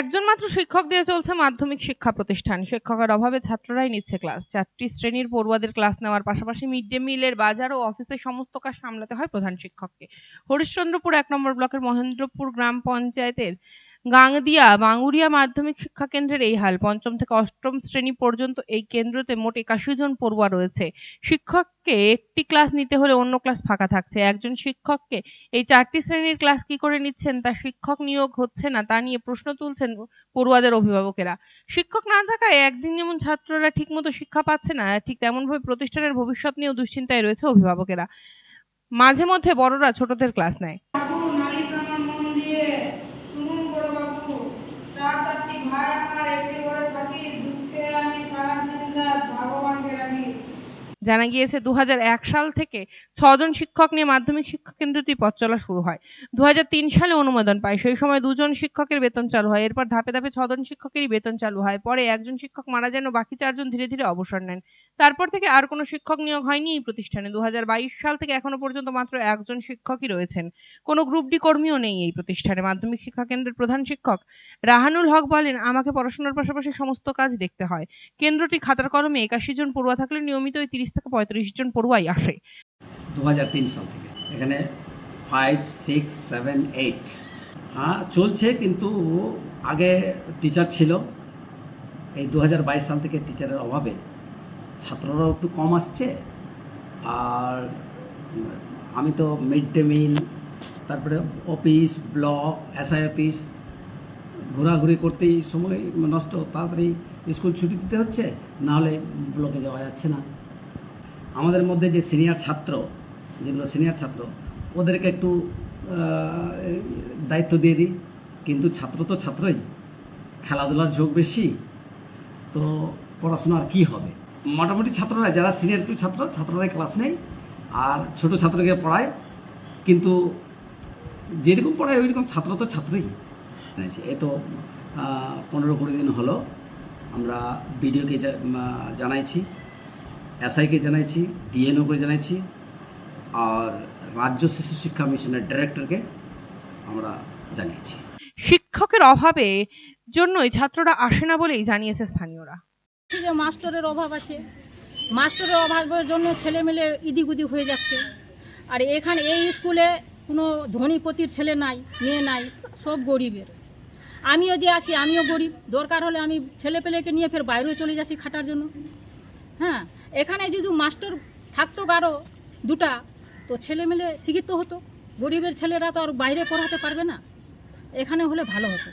একজন মাত্র শিক্ষক দিয়ে চলছে মাধ্যমিক শিক্ষা প্রতিষ্ঠান। শিক্ষকের অভাবে ছাত্ররাই নিচ্ছে ক্লাস। চারটি শ্রেণির পড়ুয়াদের ক্লাস নেওয়ার পাশাপাশি মিড ডে মিলের বাজার ও অফিসের সমস্ত কাজ সামলাতে হয় প্রধান শিক্ষককে। হরিশ্চন্দ্রপুর এক নম্বর ব্লকের মহেন্দ্রপুর গ্রাম পঞ্চায়েতের গাংদিয়া বাঙ্গুরিয়া মাধ্যমিক শিক্ষা কেন্দ্রের এই হাল। পঞ্চম থেকে অষ্টম শ্রেণি পর্যন্ত এই কেন্দ্রতে মোট একাশি জন পড়ুয়া রয়েছে। শিক্ষককে একটি ক্লাস নিতে হলে অন্য ক্লাস ফাঁকা থাকছে। একজন শিক্ষককে এই চারটি শ্রেণির ক্লাস কি করে নিচ্ছেন, তা শিক্ষক নিয়োগ হচ্ছে না, তা নিয়ে প্রশ্ন তুলছেন পড়ুয়াদের অভিভাবকেরা। শিক্ষক না থাকায় একদিন যেমন ছাত্ররা ঠিকমতো শিক্ষা পাচ্ছে না, ঠিক তেমনভাবে প্রতিষ্ঠানের ভবিষ্যৎ নিয়েও দুশ্চিন্তায় রয়েছে অভিভাবকেরা। মাঝে মধ্যে বড়রা ছোটদের ক্লাস নেয়। জানা গিয়েছে দু হাজার এক সাল থেকে ছজন শিক্ষক নিয়ে মাধ্যমিক শিক্ষা কেন্দ্রটি পথ চলা শুরু হয়। দু হাজার তিন সালে অনুমোদন পায়। সেই সময় দুজন শিক্ষকের বেতন চালু হয়। এরপর ধাপে ধাপে ছজন শিক্ষকেরই বেতন চালু হয়। পরে একজন শিক্ষক মারা যান ও বাকি চারজন ধীরে ধীরে অবসর নেন। তারপর থেকে আর কোনো শিক্ষক নিয়োগ হয়নি এই প্রতিষ্ঠানে। দুহাজার বাইশ সাল থেকে এখনও পর্যন্ত মাত্র একজন শিক্ষকই রয়েছেন। কোনো গ্রুপ ডি কর্মীও নেই এই প্রতিষ্ঠানে। মাধ্যমিক শিক্ষা কেন্দ্রের প্রধান শিক্ষক রাহানুল হক বলেন, আমাকে পড়াশোনার পাশাপাশি সমস্ত কাজ দেখতে হয়। কেন্দ্রটি খাতার কলমে একাশি জন পড়ুয়া থাকলে নিয়মিত ওই তিরিশ থেকে পঁয়ত্রিশ জন পড়ুয়াই আসে। দু হাজার তিন সাল থেকে। এখানে ফাইভ সিক্স সেভেন এইট হ্যাঁ চলছে কিন্তু আগে টিচার ছিল। এই দু হাজার বাইশ সাল থেকে টিচারের অভাবে ছাত্ররাও একটু কম আসছে। আর আমি তো মিড ডে মিল তারপরে অফিস ব্লক এসআই অফিস ঘোরাঘুরি করতেই সময় নষ্ট, তাড়াতাড়ি স্কুল ছুটি দিতে হচ্ছে নাহলে ব্লকে যাওয়া যাচ্ছে না। আমাদের মধ্যে যে সিনিয়র ছাত্র, যেগুলো সিনিয়র ছাত্র, ওদেরকে একটু দায়িত্ব দিয়ে দিই। কিন্তু ছাত্র তো ছাত্রই, খেলাধুলার ঝোঁক বেশি, তো পড়াশোনা আর কী হবে? মোটামুটি ছাত্ররা, যারা সিনিয়র ছাত্র, ছাত্ররাই ক্লাস নেই আর ছোট ছাত্রকে পড়ায়। কিন্তু যেরকম পড়ায় ওই রকম ছাত্র তো ছাত্রই। এই তো পনেরো কুড়ি দিন হলো। আমরা বিডিওকে জানাইছি এসআইকে জানাইছি ডিএনওকে জানাইছি, আর রাজ্য শিশু শিক্ষা মিশনের ডিরেক্টরকে আমরা জানিয়েছি। শিক্ষকের অভাবে জন্যই ছাত্ররা আসে না বলেই জানিয়েছে স্থানীয়রা। যে মাস্টারের অভাব আছে? মাস্টারের অভাবের জন্য ছেলেমেলে ইদিগুদি হয়ে যাচ্ছে। আর এখানে এই স্কুলে কোনো ধনীপতির ছেলে নাই, মেয়ে নাই, সব গরিবের। আমিও যে আছি, আমিও গরিব। দরকার হলে আমি ছেলে পেলেকে নিয়ে ফের বাইরেও চলে যাচ্ছি খাটার জন্য। হ্যাঁ এখানে যদি মাস্টার থাকতো কারও দুটা, তো ছেলেমেলে শিক্ষিত হতো। গরিবের ছেলেরা তো আর বাইরে পড়াতে পারবে না। এখানে হলে ভালো হতো।